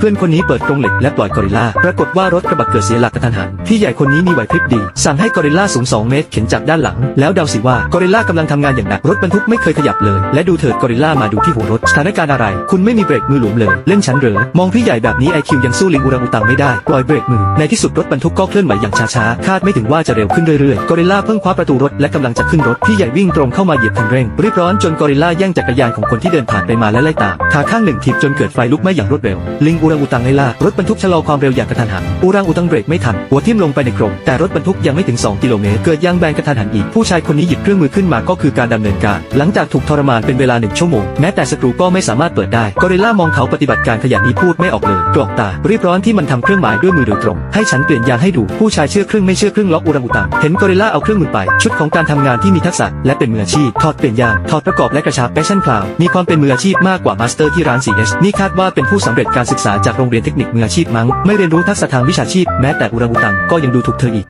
เพื่อนคนนี้เปิดกรงเหล็กและปล่อยกอริลลาปรากฏว่ารถกระบะเกิดเสียหลักกระทันหันพี่ใหญ่คนนี้มีไหวพริบดี สั่งให้กอริลลาสูง 2 เมตรเข็นจากด้านหลัง แล้วเดาสิว่ากอริลลากำลังทำงานอย่างหนักรถบรรทุกไม่เคยขยับเลย และดูเถิดกอริลลามาดูที่หัวรถสถานการณ์อะไร คุณไม่มีเบรกมือหลวมเลยเล่นฉันเหรอมองพี่ใหญ่แบบนี้ไอคิวยังสู้ลิงอุรังอุตังไม่ได้ปล่อยเบรกมือในที่สุดรถบรรทุกก็เคลื่อนไหวอย่างช้าๆคาดไม่ถึงว่าจะเร็วขึ้นเรื่อยๆกอริลลาเพิ่งคว้าประตูรถและกำลังจะขึ้นรถพี่ใหญ่วิ่งตรงเข้ามาเหยียบคันเร่งรีบร้อนจนกอริลลาแย่งจักรยานของคนที่เดินผ่านไปมาและไล่ตามขาข้างหนึ่งถีบจนเกิดไฟลุกไหม้อย่างรวดเร็วลิงอุรังอุตังไล่ล่ารถบรรทุกชะลอความเร็วอย่างกระทันหันอุรังอุตังเบรกไม่ทันหัวทิ่มลงไปในโครงแต่รถบรรทุกยังไม่ถึง 2 กิโลเมตรเกิดยางแบนกระทันหันอีกผู้ชายคนนี้หยิบเครื่องมือขึ้นมาก็คือการดำเนินการ หลังจากถูกทรมานเป็นเวลาหนึ่งชั่วโมงแม้แต่สกรูก็ไม่สามารถเปิดได้กอริลลามองเขาปฏิบัติการขยันนี้พูดไม่ออกเลยกรอกตารีบร้อนที่มันทำเครื่องหมายด้วยมือโดยตรง ให้ฉันเปลี่ยนยางให้ดูผู้ชายเชื่อครึ่งไม่เชื่อครึ่งล็อกอุรังอุตังเห็นกอริลลาเอาเครื่องมือไป ชุดของการทำงานที่มีทักษะและเป็นมืออาชีพถอดเปลี่ยนยางถอดประกอบและกระชับแฟชั่นคลาวมีความเป็นมืออาชีพมากกว่ามาสเตอร์ที่ร้าน 4S นี่คาดว่าเป็นผู้สำเร็จการศึกษาจากโรงเรียนเทคนิคมืออาชีพมั้ง ไม่เรียนรู้ทักษะทางวิชาชีพแม้แต่อุรังอุตังก็ยังดูถูกเธออีก